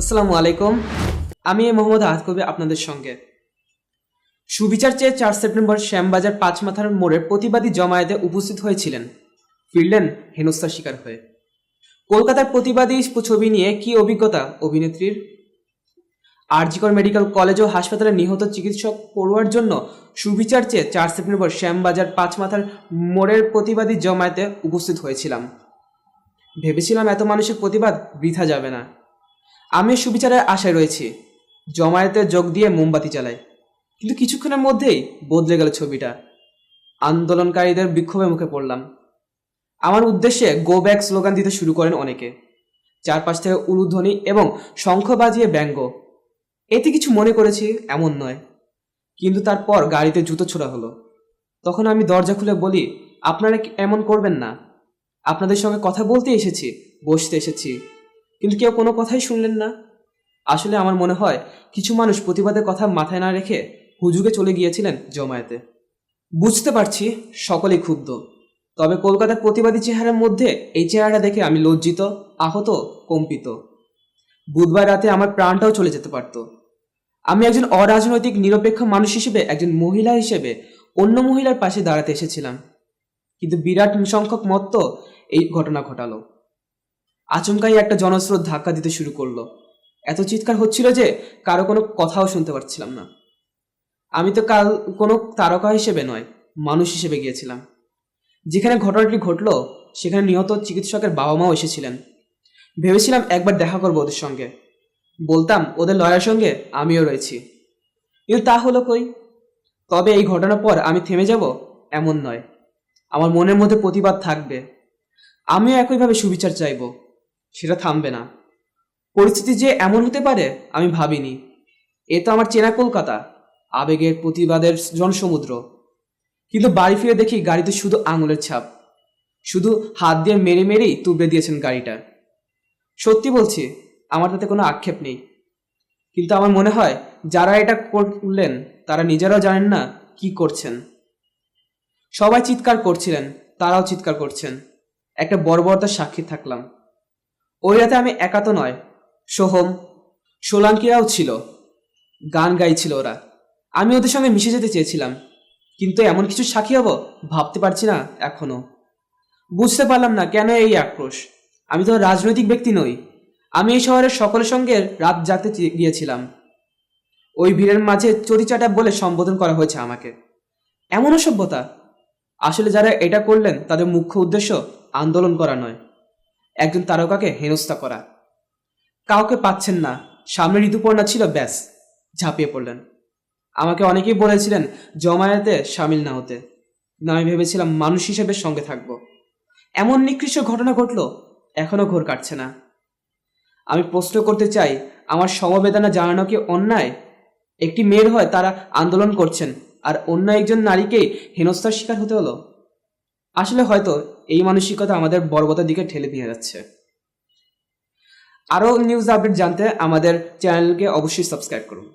আসসালামু আলাইকুম। আমি মোহাম্মদ আহাদ কবি আপনাদের সঙ্গে। সুবিচার চেয়ে চার সেপ্টেম্বর শ্যামবাজার পাঁচ মাথার মোড়ে প্রতিবাদী জমায়েতে উপস্থিত হয়েছিলেন। ফিরলেন হেনস্থার শিকার হয়ে। কলকাতার প্রতিবাদী ছবি নিয়ে কি অভিজ্ঞতা, অভিনেত্রীর? আরজিকর মেডিকেল কলেজ ও হাসপাতালে নিহত চিকিৎসক পড়ুয়ার জন্য সুবিচার চেয়ে চার সেপ্টেম্বর শ্যামবাজার পাঁচ মাথার মোড়ের প্রতিবাদী জমায়েতে উপস্থিত হয়েছিলাম। ভেবেছিলাম এত মানুষের প্রতিবাদ বৃথা যাবে না। আমি সুবিচারের আশায় রয়েছি। জমায়েতে যোগ দিয়ে মোমবাতি চালাই কিন্তু কিছুক্ষণের মধ্যেই বদলে গেল ছবিটা। আন্দোলনকারীদের বিক্ষোভে মুখে পড়লাম। আমার উদ্দেশ্যে গো ব্যাক স্লোগান দিতে শুরু করেন অনেকে। চারপাশ থেকে উলুধ্বনি এবং শঙ্খ বাজিয়ে ব্যঙ্গ। এতে কিছু মনে করেছি, এমন নয়। কিন্তু তারপর গাড়িতে জুতো ছোড়া হলো। তখন আমি দরজা খুলে বলি, আপনারা এমন করবেন না? আপনাদের সঙ্গে কথা বলতে এসেছি, বসতে এসেছি। কিন্তু কেউ কোনো কথাই শুনলেন না। আসলে আমার মনে হয়, কিছু মানুষ প্রতিবাদের কথা মাথায় না রেখে হুজুগে চলে গিয়েছিলেন জমায়েতে। বুঝতে পারছি, সকলেই ক্ষুব্ধ। তবে কলকাতার প্রতিবাদী চেহারার মধ্যে এই চেহারাটা দেখে আমি লজ্জিত, আহত, কম্পিত। বুধবার রাতে আমার প্রাণটাও চলে যেতে পারত। আমি একজন অরাজনৈতিক নিরপেক্ষ মানুষ হিসেবে, একজন মহিলা হিসেবে অন্য মহিলার পাশে দাঁড়াতে এসেছিলাম। কিন্তু বিরাট সংখ্যক মত্ত এই ঘটনা ঘটালো। আচমকাই একটা জনস্রোত ধাক্কা দিতে শুরু করল। এত চিৎকার হচ্ছিল যে কারও কোনো কথাও শুনতে পারছিলাম না। আমি তো কাল কোনো তারকা হিসেবে নয়, মানুষ হিসেবে গিয়েছিলাম। যেখানে ঘটনাটি ঘটলো, সেখানে নিহত চিকিৎসকের বাবা মাও এসেছিলেন। ভেবেছিলাম একবার দেখা করব ওদের সঙ্গে। বলতাম, ওদের লয়ার সঙ্গে আমিও রয়েছি। কিন্তু তা হলো কই? তবে এই ঘটনার পর আমি থেমে যাব, এমন নয়। আমার মনের মধ্যে প্রতিবাদ থাকবে। আমিও একইভাবে সুবিচার চাইব। সেটা থামবে না। পরিস্থিতি যে এমন হতে পারে, আমি ভাবিনি। এ তো আমার চেনা কলকাতা, আবেগের প্রতিবাদের জনসমুদ্র। কিন্তু বাড়ি ফিরে দেখি গাড়িতে শুধু আঙুলের ছাপ। শুধু হাত দিয়ে মেরে মেরেই তুবড়ে দিয়েছেন গাড়িটা। সত্যি বলছি, আমার তাতে কোনো আক্ষেপ নেই। কিন্তু আমার মনে হয়, যারা এটা করলেন, তারা নিজেরাও জানেন না কি করছেন। সবাই চিৎকার করছিলেন, তারাও চিৎকার করছেন। একটা বর্বরতার সাক্ষী থাকলাম। ওই রাতে আমি একা তো নয়, সোহম সোলাঙ্কিরাও ছিল, গান গাইছিল ওরা। আমি ওদের সঙ্গে মিশে যেতে চেয়েছিলাম, কিন্তু এমন কিছু সাক্ষী হব ভাবতে পারছি না এখনও। বুঝতে পারলাম না কেন এই আক্রোশ। আমি তো রাজনৈতিক ব্যক্তি নই। আমি এই শহরের সকলের সঙ্গে রাত জাগতে গিয়েছিলাম। ওই ভিড়ের মাঝে চটিচাটা বলে সম্বোধন করা হয়েছে আমাকে। এমন অসভ্যতা। আসলে যারা এটা করলেন, তাদের মুখ্য উদ্দেশ্য আন্দোলন করা নয়। একজন তারকাকে হেনস্থা করা। কাউকে পাচ্ছেন না। সামনে ঋতুপর্ণা ছিল, ব্যাস, ঝাঁপিয়ে পড়লেন। আমাকে অনেকেই বলেছিলেন, জমায়েতে সামিল না হতে। না আমি ভেবেছিলাম, মানুষ হিসেবে সঙ্গে থাকব। এমন নিকৃষ্ট ঘটনা ঘটলো, এখনও ঘোর কাটছে না। আমি প্রশ্ন করতে চাই, আমার সমবেদনা জানানো কি অন্যায়? একটি মেয়ের হয়, তারা আন্দোলন করছেন, আর অন্য একজন নারীকেই হেনস্থার শিকার হতে হলো। আসলে হয়তো এই মানসিকতা আমাদের বর্বতার দিকে ঠেলে দিয়ে যাচ্ছে। আরও নিউজ আপডেট জানতে আমাদের চ্যানেলকে অবশ্যই সাবস্ক্রাইব করুন।